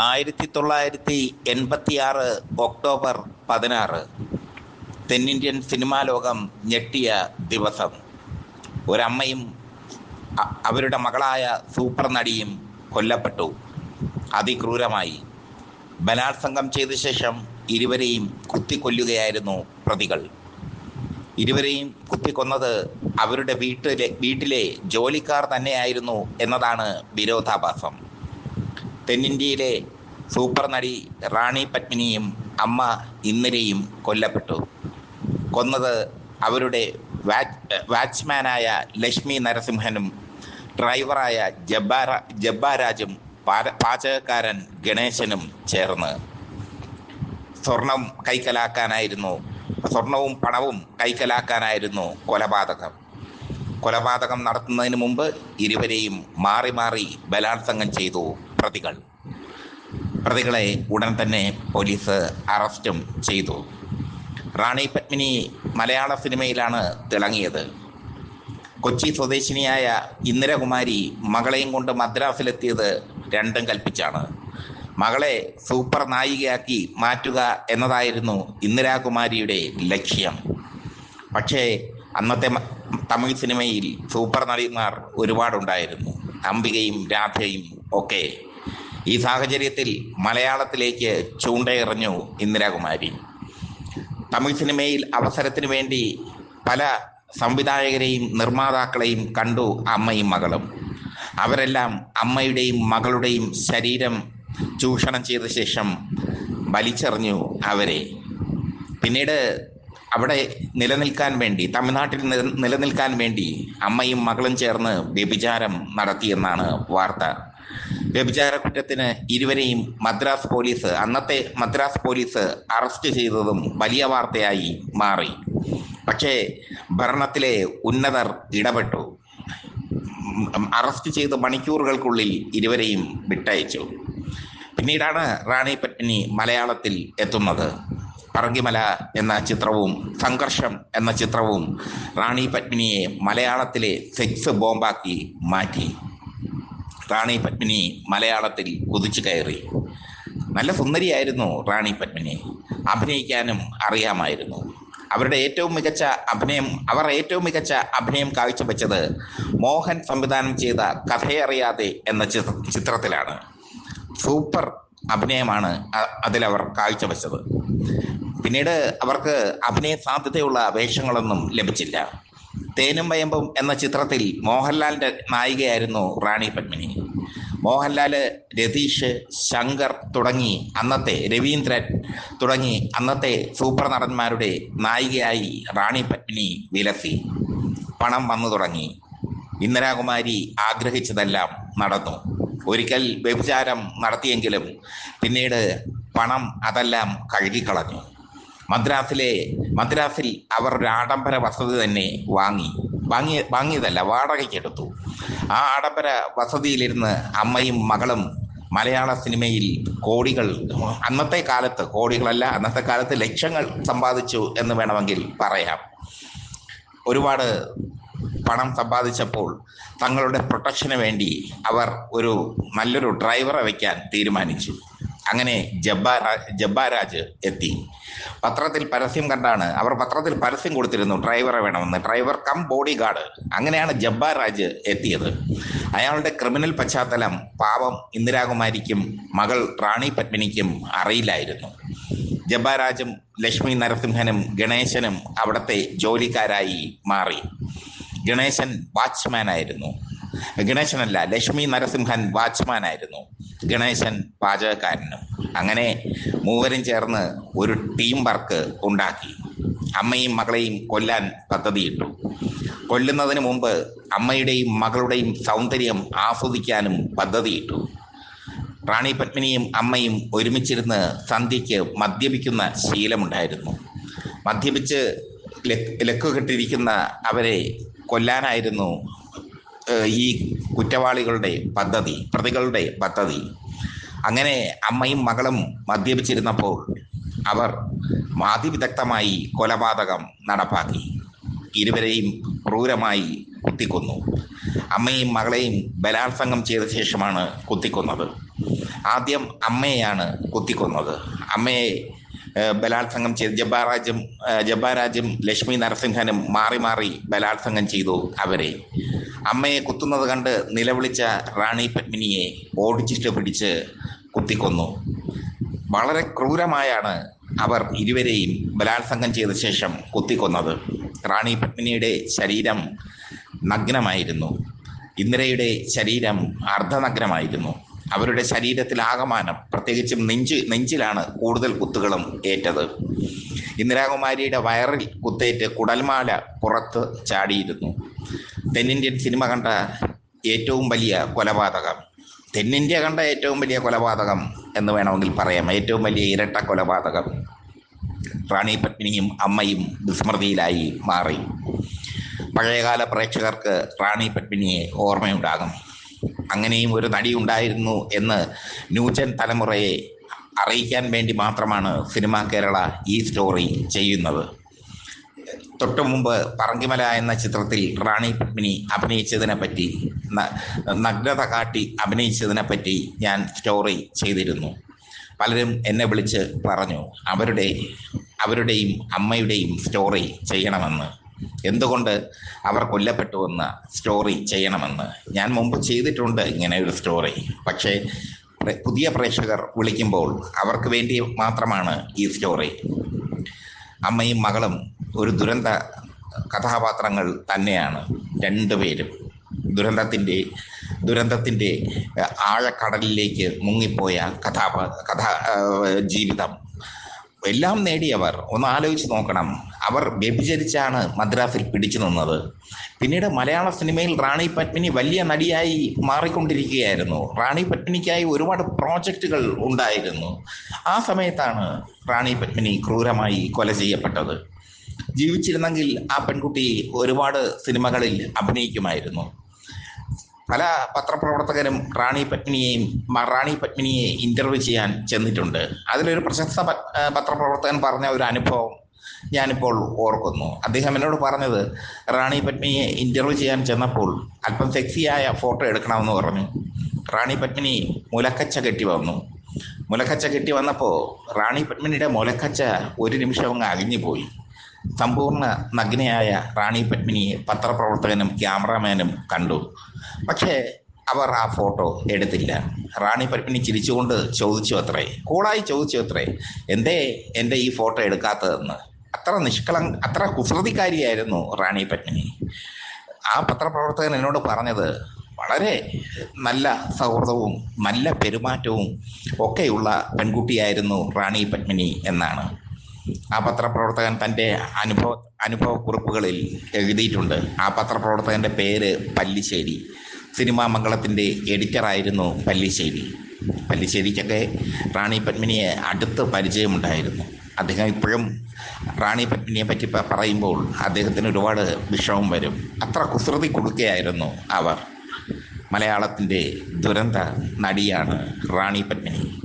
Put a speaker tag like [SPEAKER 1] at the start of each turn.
[SPEAKER 1] ആയിരത്തി തൊള്ളായിരത്തി എൺപത്തി ആറ് ഒക്ടോബർ പതിനാറ് തെന്നിന്ത്യൻ സിനിമാ ലോകം ഞെട്ടിയ ദിവസം. ഒരമ്മയും അവരുടെ മകളായ സൂപ്പർ നടിയും കൊല്ലപ്പെട്ടു. അതിക്രൂരമായി. ബലാത്സംഗം ചെയ്ത ശേഷം ഇരുവരെയും കുത്തിക്കൊല്ലുകയായിരുന്നു പ്രതികൾ. ഇരുവരെയും കുത്തിക്കൊന്നത് അവരുടെ വീട്ടിലെ വീട്ടിലെ ജോലിക്കാർ തന്നെയായിരുന്നു എന്നതാണ് വിരോധാഭാസം. തെന്നിന്ത്യയിലെ സൂപ്പർ നടി റാണി പത്മിനിയും അമ്മ ഇന്ദിരയും കൊല്ലപ്പെട്ടു. കൊന്നത് അവരുടെ വാച്ച് വാച്ച്മാനായ ലക്ഷ്മി നരസിംഹനും ഡ്രൈവറായ ജബ്ബാര ജബ്ബാരാജും പാചകക്കാരൻ ഗണേശനും ചേർന്ന്. സ്വർണം കൈക്കലാക്കാനായിരുന്നു സ്വർണവും പണവും കൈക്കലാക്കാനായിരുന്നു കൊലപാതകം. കൊലപാതകം നടത്തുന്നതിന് മുമ്പ് ഇരുവരെയും മാറി മാറി ബലാത്സംഗം ചെയ്തു. പ്രതികൾ. പ്രതികളെ ഉടൻ തന്നെ പോലീസ് അറസ്റ്റും ചെയ്തു. റാണി പത്മിനി മലയാള സിനിമയിലാണ് തിളങ്ങിയത്. കൊച്ചി സ്വദേശിനിയായ ഇന്ദിരകുമാരി മകളെയും കൊണ്ട് മദ്രാസിലെത്തിയത് രണ്ടും കൽപ്പിച്ചാണ്. മകളെ സൂപ്പർ നായികയാക്കി മാറ്റുക എന്നതായിരുന്നു ഇന്ദിരാകുമാരിയുടെ ലക്ഷ്യം. പക്ഷേ അന്നത്തെ തമിഴ് സിനിമയിൽ സൂപ്പർ നടിമാർ ഒരുപാടുണ്ടായിരുന്നു. അംബികയും രാധയും ഒക്കെ ഈ സാഹചര്യത്തിൽ മലയാളത്തിലേക്ക് ചൂണ്ടയെറിഞ്ഞു ഇന്ദിരാകുമാരി. തമിഴ് സിനിമയിൽ അവസരത്തിന് വേണ്ടി പല സംവിധായകരെയും നിർമ്മാതാക്കളെയും കണ്ടു അമ്മയും മകളും. അവരെല്ലാം അമ്മയുടെയും മകളുടെയും ശരീരം ചൂഷണം ചെയ്ത ശേഷം വലിച്ചെറിഞ്ഞു അവരെ. പിന്നീട് അവിടെ നിലനിൽക്കാൻ വേണ്ടി തമിഴ്നാട്ടിൽ നിലനിൽക്കാൻ വേണ്ടി അമ്മയും മകളും ചേർന്ന് വ്യഭിചാരം നടത്തിയെന്നാണ് വാർത്ത. വ്യഭിചാര കുറ്റത്തിന് ഇരുവരെയും മദ്രാസ് പോലീസ് അന്നത്തെ മദ്രാസ് പോലീസ് അറസ്റ്റ് ചെയ്തതും വലിയ വാർത്തയായി മാറി. പക്ഷേ ഭരണത്തിലെ ഉന്നതർ ഇടപെട്ടു. അറസ്റ്റ് ചെയ്ത് മണിക്കൂറുകൾക്കുള്ളിൽ ഇരുവരെയും വിട്ടയച്ചു. പിന്നീടാണ് റാണി പത്മിനി മലയാളത്തിൽ എത്തുന്നത്. പറങ്കിമല എന്ന ചിത്രവും സംഘർഷം എന്ന ചിത്രവും റാണി പത്മിനിയെ മലയാളത്തിലെ സെക്സ് ബോംബാക്കി മാറ്റി. റാണി പത്മിനി മലയാളത്തിൽ കുതിച്ചു കയറി. നല്ല സുന്ദരിയായിരുന്നു റാണി പത്മിനി. അഭിനയിക്കാനും അറിയാമായിരുന്നു. അവരുടെ ഏറ്റവും മികച്ച അഭിനയം അവർ ഏറ്റവും മികച്ച അഭിനയം കാഴ്ചവെച്ചത് മോഹൻ സംവിധാനം ചെയ്ത കഥയറിയാതെ എന്ന ചിത്രത്തിലാണ്. സൂപ്പർ അഭിനയമാണ് അതിലവർ കാഴ്ചവെച്ചത്. പിന്നീട് അവർക്ക് അഭിനയ സാധ്യതയുള്ള വേഷങ്ങളൊന്നും ലഭിച്ചില്ല. തേനും വയമ്പും എന്ന ചിത്രത്തിൽ മോഹൻലാലിന്റെ നായികയായിരുന്നു റാണി പത്മിനി. മോഹൻലാൽ രതീഷ് ശങ്കർ തുടങ്ങി അന്നത്തെ രവീന്ദ്രൻ തുടങ്ങി അന്നത്തെ സൂപ്പർ നടന്മാരുടെ നായികയായി റാണി പത്മിനി വിലസി. പണം വന്നു തുടങ്ങി. ഇന്ദിരാകുമാരി ആഗ്രഹിച്ചതെല്ലാം നടന്നു. ഒരിക്കൽ വ്യഭിചാരം നടത്തിയെങ്കിലും പിന്നീട് പണം അതെല്ലാം കഴുകിക്കളഞ്ഞു. മദ്രാസിലെ മദ്രാസിൽ അവർ ഒരു ആഡംബര വസതി തന്നെ വാങ്ങി. വാങ്ങി വാങ്ങിയതല്ല വാടകയ്ക്കെടുത്തു ആ ആഡംബര വസതിയിലിരുന്ന് അമ്മയും മകളും മലയാള സിനിമയിൽ കോടികൾ അന്നത്തെ കാലത്ത് കോടികളല്ല അന്നത്തെ കാലത്ത് ലക്ഷങ്ങൾ സമ്പാദിച്ചു എന്ന് വേണമെങ്കിൽ പറയാം. ഒരുപാട് പണം സമ്പാദിച്ചപ്പോൾ തങ്ങളുടെ പ്രൊട്ടക്ഷന് വേണ്ടി അവർ ഒരു നല്ലൊരു ഡ്രൈവറെ വയ്ക്കാൻ തീരുമാനിച്ചു. അങ്ങനെ ജബ്ബാ ജബ്ബാരാജ് എത്തി. പത്രത്തിൽ പരസ്യം കണ്ടാണ്. അവർ പത്രത്തിൽ പരസ്യം കൊടുത്തിരുന്നു ഡ്രൈവറെ വേണമെന്ന്. ഡ്രൈവർ കം ബോഡി ഗാർഡ് അങ്ങനെയാണ് ജബ്ബാരാജ് എത്തിയത്. അയാളുടെ ക്രിമിനൽ പശ്ചാത്തലം പാവം ഇന്ദിരാകുമാരിക്കും മകൾ റാണി പത്മിനിക്കും അറിയില്ലായിരുന്നു. ജബ്ബാരാജും ലക്ഷ്മി നരസിംഹനും ഗണേശനും അവിടുത്തെ ജോലിക്കാരായി മാറി. ഗണേശൻ വാച്ച്മാൻ ആയിരുന്നു ഗണേശനല്ല ലക്ഷ്മി നരസിംഹൻ വാച്ച്മാൻ ആയിരുന്നു ഗണേശൻ പാചകക്കാരനും. അങ്ങനെ മൂവരും ചേർന്ന് ഒരു ടീം വർക്ക് ഉണ്ടാക്കി. അമ്മയും മകളെയും കൊല്ലാൻ പദ്ധതിയിട്ടു. കൊല്ലുന്നതിന് മുമ്പ് അമ്മയുടെയും മകളുടെയും സൗന്ദര്യം ആസ്വദിക്കാനും പദ്ധതിയിട്ടു. റാണി പത്മിനിയും അമ്മയും ഒരുമിച്ചിരുന്ന് സന്ധ്യയ്ക്ക് മദ്യപിക്കുന്ന ശീലമുണ്ടായിരുന്നു. മദ്യപിച്ച് ലക്ക് ലക്കുകെട്ടിരിക്കുന്ന അവരെ കൊല്ലാനായിരുന്നു ഈ കുറ്റവാളികളുടെ പദ്ധതി പ്രതികളുടെ പദ്ധതി. അങ്ങനെ അമ്മയും മകളും മദ്യപിച്ചിരുന്നപ്പോൾ അവർ അതിവിദഗ്ധമായി കൊലപാതകം നടപ്പാക്കി. ഇരുവരെയും ക്രൂരമായി കുത്തിക്കൊന്നു. അമ്മയും മകളെയും ബലാത്സംഗം ചെയ്ത ശേഷമാണ് കുത്തിക്കൊന്നത്. ആദ്യം അമ്മയെയാണ് കുത്തിക്കൊന്നത്. അമ്മയെ ബലാത്സംഗം ചെയ്ത് ജബ്ബാരാജും ഏഹ്, ജബ്ബാരാജും ലക്ഷ്മി നരസിംഹനും മാറി മാറി ബലാത്സംഗം ചെയ്തു അവരെ. അമ്മയെ കുത്തുന്നത് കണ്ട് നിലവിളിച്ച റാണി പത്മിനിയെ ഓടിച്ചിട്ട് പിടിച്ച് കുത്തിക്കൊന്നു. വളരെ ക്രൂരമായാണ് അവർ ഇരുവരെയും ബലാത്സംഗം ചെയ്ത ശേഷം കുത്തിക്കൊന്നത്. റാണി പത്മിനിയുടെ ശരീരം നഗ്നമായിരുന്നു. ഇന്ദിരയുടെ ശരീരം അർദ്ധനഗ്നമായിരുന്നു. അവരുടെ ശരീരത്തിൽ ആകമാനം പ്രത്യേകിച്ചും നെഞ്ച് നെഞ്ചിലാണ് കൂടുതൽ കുത്തുകളും ഏറ്റത്. ഇന്ദിരാകുമാരിയുടെ വയറിൽ കുത്തേറ്റ് കുടൽമാല പുറത്ത് ചാടിയിരുന്നു. തെന്നിന്ത്യൻ സിനിമ കണ്ട ഏറ്റവും വലിയ കൊലപാതകം. തെന്നിന്ത്യ കണ്ട ഏറ്റവും വലിയ കൊലപാതകം എന്ന് വേണമെങ്കിൽ പറയാം. ഏറ്റവും വലിയ ഇരട്ട കൊലപാതകം. റാണി പത്മിനിയും അമ്മയും വിസ്മൃതിയിലായി മാറി. പഴയകാല പ്രേക്ഷകർക്ക് റാണി പത്മിനിയെ ഓർമ്മയുണ്ടാകും. അങ്ങനെയും ഒരു നടി ഉണ്ടായിരുന്നു എന്ന് ന്യൂജൻ തലമുറയെ അറിയിക്കാൻ വേണ്ടി മാത്രമാണ് സിനിമ കേരള ഈ സ്റ്റോറി ചെയ്യുന്നത്. തൊട്ടു മുമ്പ് പറങ്കിമല എന്ന ചിത്രത്തിൽ റാണി പത്മിനി അഭിനയിച്ചതിനെ പറ്റി നഗ്നത കാട്ടി അഭിനയിച്ചതിനെ പറ്റി ഞാൻ സ്റ്റോറി ചെയ്തിരുന്നു. പലരും എന്നെ വിളിച്ച് പറഞ്ഞു അവരുടെ അവരുടെയും അമ്മയുടെയും സ്റ്റോറി ചെയ്യണമെന്ന്. എന്തുകൊണ്ട് അവർ കൊല്ലപ്പെട്ടു കൊല്ലപ്പെട്ടുവെന്ന സ്റ്റോറി ചെയ്യണമെന്ന്. ഞാൻ മുമ്പ് ചെയ്തിട്ടുണ്ട് ഇങ്ങനെ ഒരു സ്റ്റോറി പക്ഷേ പുതിയ പ്രേക്ഷകർ വിളിക്കുമ്പോൾ അവർക്ക് വേണ്ടി മാത്രമാണ് ഈ സ്റ്റോറി അമ്മയും മകളും ഒരു ദുരന്ത കഥാപാത്രങ്ങൾ തന്നെയാണ് രണ്ടുപേരും. ദുരന്തത്തിന്റെ ദുരന്തത്തിന്റെ ആഴക്കടലിലേക്ക് മുങ്ങിപ്പോയ കഥാപാ കഥാ ജീവിതം. എല്ലാം നേടിയവർ ഒന്ന് ആലോചിച്ച് നോക്കണം. അവർ വ്യഭിചരിച്ചാണ് മദ്രാസിൽ പിടിച്ചു നിന്നത്. പിന്നീട് മലയാള സിനിമയിൽ റാണി പത്മിനി വലിയ നടിയായി മാറിക്കൊണ്ടിരിക്കുകയായിരുന്നു. റാണി പത്മിനിക്കായി ഒരുപാട് പ്രോജക്റ്റുകൾ ഉണ്ടായിരുന്നു. ആ സമയത്താണ് റാണി പത്മിനി ക്രൂരമായി കൊല ചെയ്യപ്പെട്ടത്. ജീവിച്ചിരുന്നെങ്കിൽ ആ പെൺകുട്ടി ഒരുപാട് സിനിമകളിൽ അഭിനയിക്കുമായിരുന്നു. പല പത്രപ്രവർത്തകരും റാണി പത്മിനിയെയും റാണി പത്മിനിയെ ഇന്റർവ്യൂ ചെയ്യാൻ ചെന്നിട്ടുണ്ട്. അതിലൊരു പ്രശസ്ത പത്രപ്രവർത്തകൻ പറഞ്ഞ ഒരു അനുഭവം ഞാനിപ്പോൾ ഓർക്കുന്നു. അദ്ദേഹം എന്നോട് പറഞ്ഞത് റാണി പത്മിനിയെ ഇന്റർവ്യൂ ചെയ്യാൻ ചെന്നപ്പോൾ അല്പം സെക്സിയായ ഫോട്ടോ എടുക്കണമെന്ന് പറഞ്ഞു. റാണി പത്മിനി മുലക്കച്ച കെട്ടി വന്നു. മുലക്കച്ച കെട്ടി വന്നപ്പോൾ റാണി പത്മിനിയുടെ മുലക്കച്ച ഒരു നിമിഷം അങ്ങ് അഴിഞ്ഞു പോയി സമ്പൂർണ നഗ്നയായ റാണി പത്മിനിയെ പത്രപ്രവർത്തകനും ക്യാമറാമാനും കണ്ടു. പക്ഷേ അവർ ആ ഫോട്ടോ എടുത്തില്ല. റാണി പത്മിനി ചിരിച്ചുകൊണ്ട് ചോദിച്ചു അത്രേ. കൂളായി ചോദിച്ചു അത്രേ. എന്തേ എന്റെ ഈ ഫോട്ടോ എടുക്കാത്തതെന്ന്? അത്ര നിഷ്കളം അത്ര കുസൃതിക്കാരിയായിരുന്നു റാണി പത്മിനി. ആ പത്രപ്രവർത്തകൻ എന്നോട് പറഞ്ഞത് വളരെ നല്ല സൗഹൃദവും നല്ല പെരുമാറ്റവും ഒക്കെയുള്ള പെൺകുട്ടിയായിരുന്നു റാണി പത്മിനി എന്നാണ്. ആ പത്രപ്രവർത്തകൻ തന്റെ അനുഭവ അനുഭവക്കുറിപ്പുകളിൽ എഴുതിയിട്ടുണ്ട്. ആ പത്രപ്രവർത്തകന്റെ പേര് പല്ലിശ്ശേരി സിനിമാ മംഗളത്തിന്റെ എഡിറ്ററായിരുന്നു പല്ലിശ്ശേരി പല്ലിശ്ശേരിക്കൊക്കെ റാണി പത്മിനിയെ അടുത്ത് പരിചയമുണ്ടായിരുന്നു. അദ്ദേഹം ഇപ്പോഴും റാണി പത്മിനിയെ പറ്റി പറയുമ്പോൾ അദ്ദേഹത്തിന് ഒരുപാട് വിഷമം വരും. അത്ര കുസൃതി കൊടുക്കുകയായിരുന്നു അവർ. മലയാളത്തിന്റെ ദുരന്ത നടിയാണ് റാണി പത്മിനി.